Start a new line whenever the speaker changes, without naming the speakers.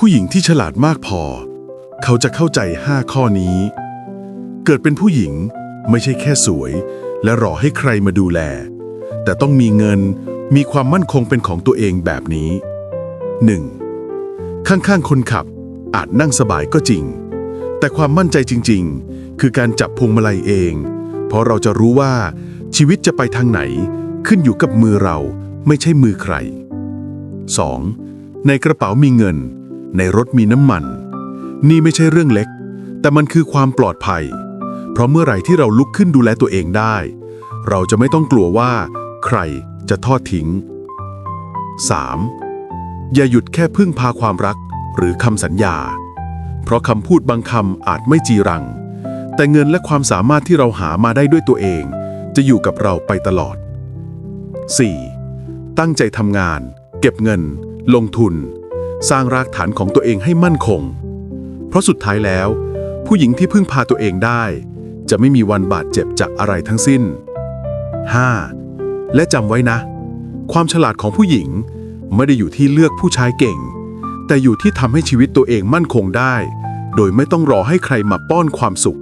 ผู้หญิงที่ฉลาดมากพอ เขาจะเข้าใจ 5 ข้อนี้ เกิดเป็นผู้หญิงไม่ใช่แค่สวย และรอให้ใครมาดูแล แต่ต้องมีเงินมีความมั่นคงเป็นของตัวเองแบบนี้ 1. ข้างๆคนขับอาจนั่งสบายก็จริง แต่ความมั่นใจจริง ๆ คือการจับพวงมาลัยเอง เพราะเราจะรู้ว่าชีวิตจะไปทางไหน ขึ้นอยู่กับมือเราไม่ใช่มือใคร 2. ในกระเป๋ามีเงิน ในรถมีน้ำมัน นี่ไม่ใช่เรื่องเล็ก แต่มันคือความปลอดภัย เพราะเมื่อไหร่ที่เราลุกขึ้นดูแลตัวเองได้ เราจะไม่ต้องกลัวว่า ใครจะทอดทิ้ง 3. อย่าหยุดแค่พึ่งพาความรักหรือคำสัญญา เพราะคำพูดบางคำอาจไม่จีรัง แต่เงินและความสามารถที่เราหามาได้ด้วยตัวเอง จะอยู่กับเราไปตลอด 4. ตั้งใจทำงาน เก็บเงิน ลงทุน สร้างรากฐานของตัวเองให้มั่นคง เพราะสุดท้ายแล้ว ผู้หญิงที่พึ่งพาตัวเองได้ จะไม่มีวันบาดเจ็บจากอะไรทั้งสิ้น 5. และจำไว้นะ ความฉลาดของผู้หญิงไม่ได้อยู่ที่เลือกผู้ชายเก่ง แต่อยู่ที่ทำให้ชีวิตตัวเองมั่นคงได้ โดยไม่ต้องรอให้ใครมาป้อนความสุข